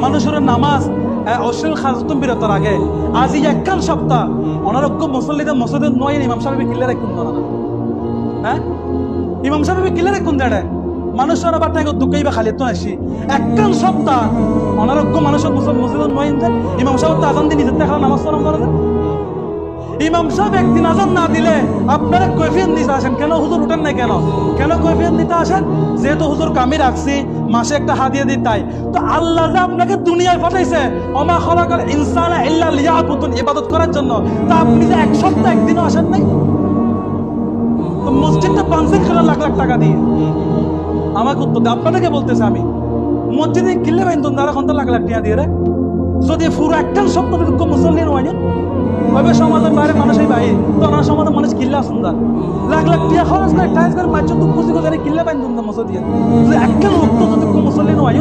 মানুষের নামাজ অশ্লীল খাজতুম বিরত রাখে আজি একখান সপ্তাহ অনারোগ্য মুসল্লিদের মসজিদের নয় ইমাম সাহেব কিল্লে রাখুন না হ্যাঁ? ইমাম সাহেব কিল্লে রাখুন দেড়ে মানুষের আবার তাকে খালি তো আসি। একখান সপ্তাহ অনারোগ্য মানুষের নয় ইমাম সাহেব তো আজান নিজের দেখা নামাজ ইমাম সাহেব একদিন আজান না দিলে আপনারা কৈফিয়ত নিতে আসেন। কেন হুজুর উঠেন না কেন? কেন কৈফিয়ত নিতে আসেন? যেহেতু হুজুর কামি রাখছি, মাসে একটা হাদিয়া দিই তাই। তো আল্লাহ যে আপনাকে দুনিয়ায় পাঠাইছে অমা খলাকাল ইনসান ইল্লা লিয়াবুদুন ইবাদত করার জন্য। তা আপনি যে এক সপ্তাহ একদিনও আসেন নাই? তো মসজিদটা পাঁচদিন খেলা লাখ লাখ টাকা দিয়ে। আমাকে উত্তর আপনাদেরকে বলতেছে আমি। মসজিদে কিনলে বাইন তোমরা এখন তো লাখ লাখ টাকা দিয়ে রে। যদি পুরো একটা সপ্তাহ দুঃখ মুসল্লি নয় না ওইভাবে সমাজের বাইরে মানুষই বাইরে আমার সমাজের মানুষ কিল্লা সুন্দর। লাখ লাখ টিয়া খরচ করে টাইজ করে মাছ তো খুশি করে কিল্লা পাইন তোমরা মসো দিয়ে যদি একটা লোক তো যদি কোনো মুসল্লি নয়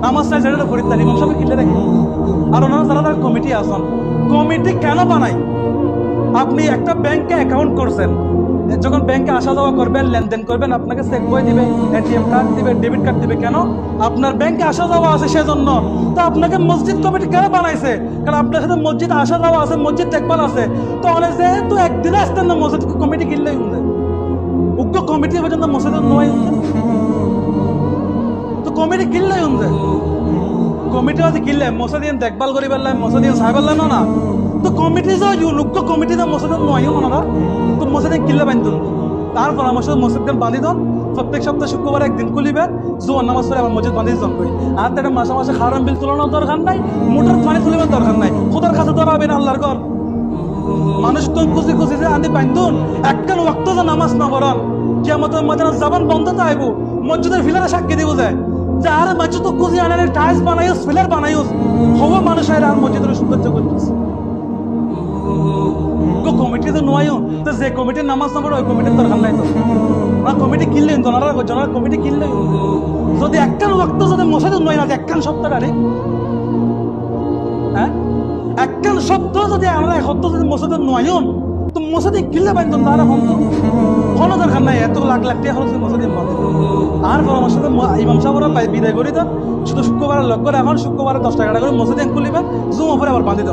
নামাজ চাই যেটা ফরিদ তারি সবাই কিল্লে রাখি আর ওনারা যারা তারা কমিটি আসন কমিটি কেন বানায়? আপনি একটা ব্যাংকে অ্যাকাউন্ট করছেন যখন ব্যাংকে আসা যাওয়া করবেন, লেনদেন করবেন, আপনাকে চেক বই দিবে এটিএম কার্ড দিবে ডেবিট কার্ড দিবে, কেন? আপনার ব্যাংকে আসা যাওয়া আছে সেজন্য। তো আপনাকে মসজিদ কমিটি কেন বানাইছে? কারণ আপনার সাথে মসজিদ আসা যাওয়া আছে, মসজিদ দেখভাল আছে। তো অনেক যেহেতু একদিনে আসতেন না মসজিদ কমিটি কিনলেই উঠে উক্ত কমিটি পর্যন্ত মসজিদের নয় তো কমিটি কিনলেই উঠে কমিটি আছে কিনলে, মসজিদ দেখভাল করি পারলাম মসজিদ চাই পারলাম না। তো কমিটি যে উক্ত কমিটি যে মসজিদ নয় ওনারা তো মসজিদ কিনলে বান্ধব তার পরামর্শ মসজিদ বান্ধি দন প্রত্যেক সপ্তাহে শুক্রবার একদিন খুলিবেন জোয়ার নামাজ পড়ে আমার মসজিদ বান্ধি জন করি আর তার মাসে মাসে হারাম বিল তুলানোর দরকার নাই মোটর পানি তুলিবার দরকার নাই। খোদার কাছে ধরাবেন আল্লাহর ঘর মানুষ তো খুশি খুশি যে আনি বান্ধুন। একখান ওয়াক্ত যে নামাজ না পড়ান কিয়ামতের মাঝে জাবান বন্ধ থাকব মসজিদের ফিলারে সাক্ষী দিব যায়। যে আর মসজিদ তো খুশি আনে টাইলস বানাইস ফিলার বানাইস হব মানুষ আর মসজিদের সৌন্দর্য করতেছে কমিটি তো নয়। তো যে কমিটির নামাজ না পড়ে ওই কমিটির দরকার নাই তো। না কমিটি কিনলেন তো ওনারা জনার কমিটি কিনলেন যদি একখান ওয়াক্ত যদি না একখান সপ্তাহ আরে হ্যাঁ? একখান সপ্তাহ যদি আমরা সপ্তাহ যদি মসজিদের নয়ন তো মসজিদে কিনলে পাইতাম তারা হন তো কোনো দরকার নাই, এত লাখ লাখ টাকা খরচ মসজিদে বন্ধ আর পরামর্শ তো ইমাম সাহেবরা পাই, বিদায় করি দেন শুধু শুক্রবার লক্ষ্য রাখুন শুক্রবারে দশ টাকা করে মসজিদে খুলিবেন জুম ওপরে আবার বাঁধি তো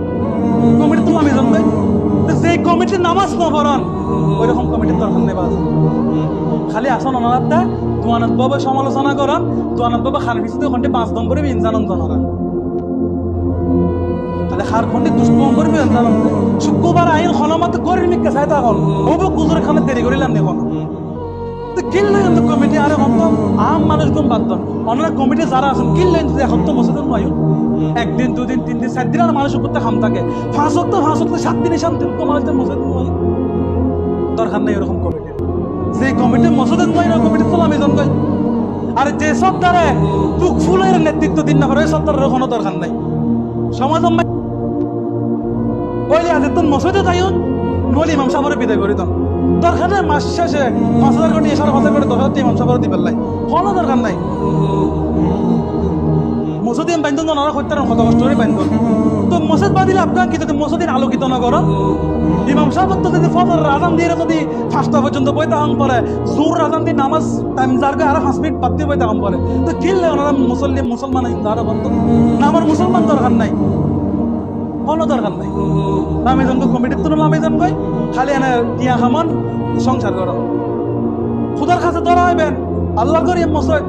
কমিটি নামাজ না ওই রকম কমিটির দরকার নেই বাস খালি আসন অনারাত্তা দোয়ানত বাবা সমালোচনা করান দোয়ানত বাবা খান পিছিয়ে ওখানে পাঁচ নম্বরে ইনজানন জনারা তাহলে হার খন্ডে দুষ্কর্ম করবে জানান শুক্রবার আইন হনমাতে করি নিকে চাই তখন ওবে গুজুর খানে দেরি করিলাম দেখুন তো কিনলে কিন্তু কমিটি, আরে হত, আম মানুষ গুম বাদ অনেক কমিটি যারা আছেন কিনলে এখন তো মসজিদ নয় একদিন, দুদিন তিন দিন চার দিন আর মানুষ উপর খাম থাকে। পাঁচ তো পাঁচ তো সাত দিনে শান্তি তো মানুষ মসজিদ দরকার নেই এরকম কমিটি যে কমিটি মসজিদ নয় না কমিটি তো আমি জন আর যে সব দ্বারা তুক ফুলের নেতৃত্ব দিন না করে সব দ্বারা কোনো দরকার নাই। সমাজ ওইলে আজ তোর মসজিদে যাইন নলি ইমাম সাহেবের বিদায় করে দিন দরকার নাই, মাস শেষে পাঁচ হাজার কোটি পাঁচ হাজার কোটি দশ হাজার ইমাম সাহেবের দিবেন নাই। কোনো দরকার নাই। মসজিদ বান্ধন ওনারা হত্যা কত কষ্ট করে বান্ধন। তো মসজিদ বাঁধিলে আপনার কি যদি মসজিদ আলোকিত না করো ইমাম সাহেব তো যদি ফজর রাজান দিয়ে, যদি পাঁচটা পর্যন্ত বইতে হন পরে জোর রাজান দিয়ে নামাজ টাইম যারকে আরও পাঁচ মিনিট বাদ দিয়ে বইতে হন পরে তো কিনলে ওনারা মুসল্লি মুসলমান যারা বন্ধ? না আমার মুসলমান দরকার নাই। কোনো দরকার নাই। আমি জন কমিটির আমি জন কই খালি এনে দিয়া খামান সংসার করো খুদার কাছে ধরা হইবেন আল্লাহ করি মসজিদ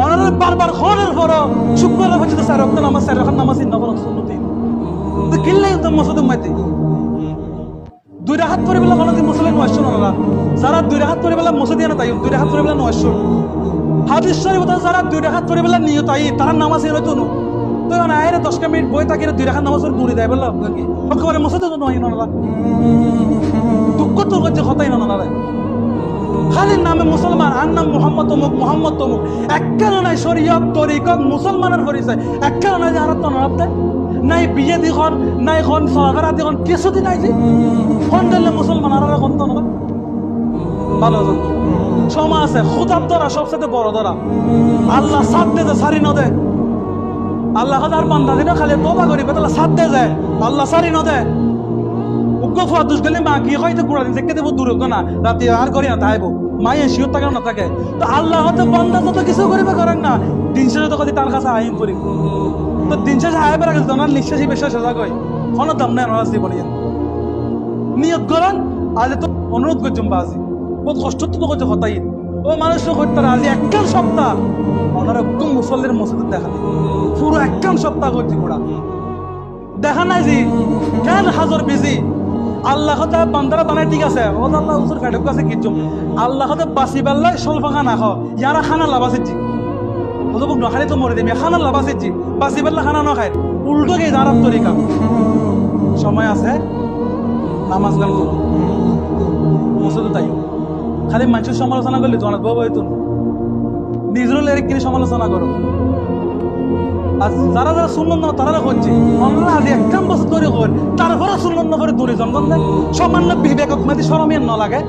অনারের বারবার খনের পর শুক্রবার হচ্ছে স্যার রক্ত নামাজ, স্যার, এখন নামাজ নবর সুন্নতি। তো কিনলে তো মসজিদ মাইতে দুই রাহাত করে বেলা কোনো মুসলিম নয়শ ওনারা যারা দুই রাহাত করে বেলা মসজিদ না তাই, দুই রাহাত করে বেলা নয়শ হাদিস শরীফ যারা দুই রাহাত করে বেলা নিয়ে তাই তারা নামাজ এর তো তো এখন আয়ের দশ মিনিট বই থাকি, দুই রাখার নামাজ দূরে দেয় বললাম আপনাকে একেবারে মসজিদে তো নয় ওনারা দুঃখ তো করছে হতাই না ওনারা খালি নামে মুসলমান আর নাম মোহাম্মদ তমুক মোহাম্মদ তমুক একখানে নাই শরীয়ত তরিকত মুসলমানের পরিচয়। একখানে নাই যে তো নড়াতে নাই বিয়ে দিখন, নাই খন, চলাফেরা দিখন কিছুদি নাই যে। ফোন দিলে মুসলমান আর এখন তো নয় ভালো সময় আছে খুদার ধরা সবচেয়ে বড় ধরা আল্লাহ সাথ দে সারি নদে। আল্লাহ হাজার বান্দা দিন খালি তোবা করি বেতলা সাথ দে যায় আল্লাহ সারি নদে। উগ্র ফুয়া দুষ গেলে মা, কি হয়তো গুড়া দিন দেখতে দেবো দূর না রাতে আর করি না তাইব মায়ে শিওর থাকে না থাকে তো আল্লাহ বান্দা যত কিছু করিবে করেন না। দিন শেষে তো কদি তার কাছে আইন করি তো দিন বিশ্বাস সাজা কোনো দাম নাই নরাজ জীবনে নিয়ত করেন আজ তো অনুরোধ করছুম বাজি বহুত কষ্ট তো হতাই। ও মানুষ আজি একখান সপ্তাহ। ওনারা একদম মুসল্লির মসজিদ দেখা পুরো একখান সপ্তাহ করছি দেখা নাই জি কেন হাজর বিজি? আল্লাহ হতে বান্দারা বানায় ঠিক আছে। ও আল্লাহ উসুর কাটক আছে কিছু আল্লাহ হতে বাসি বেল্লাই সলফা খানা খাও ইয়ারা খানা লাভাসিচ্ছি ওদের বুক নখালে তো মরে দেবে খানা লাভাসিচ্ছি বাসি বেল্লা খানা নখায়। উল্টো গিয়ে দাঁড়াব তরিকা। সময় আছে? নামাজ গান করো তাই খালি মানুষের সমালোচনা করলে তো অনেক বাবা হইতো নিজের লেরে কিনে সমালোচনা করো। আর যারা যারা শুনলেন না তারা করছে। আমরা আজ একদম বছর ধরে কর তারপরে শুনলেন না করে দূরে জনগণ সামান্য বিবেকক মাতি সরমের ন লাগে।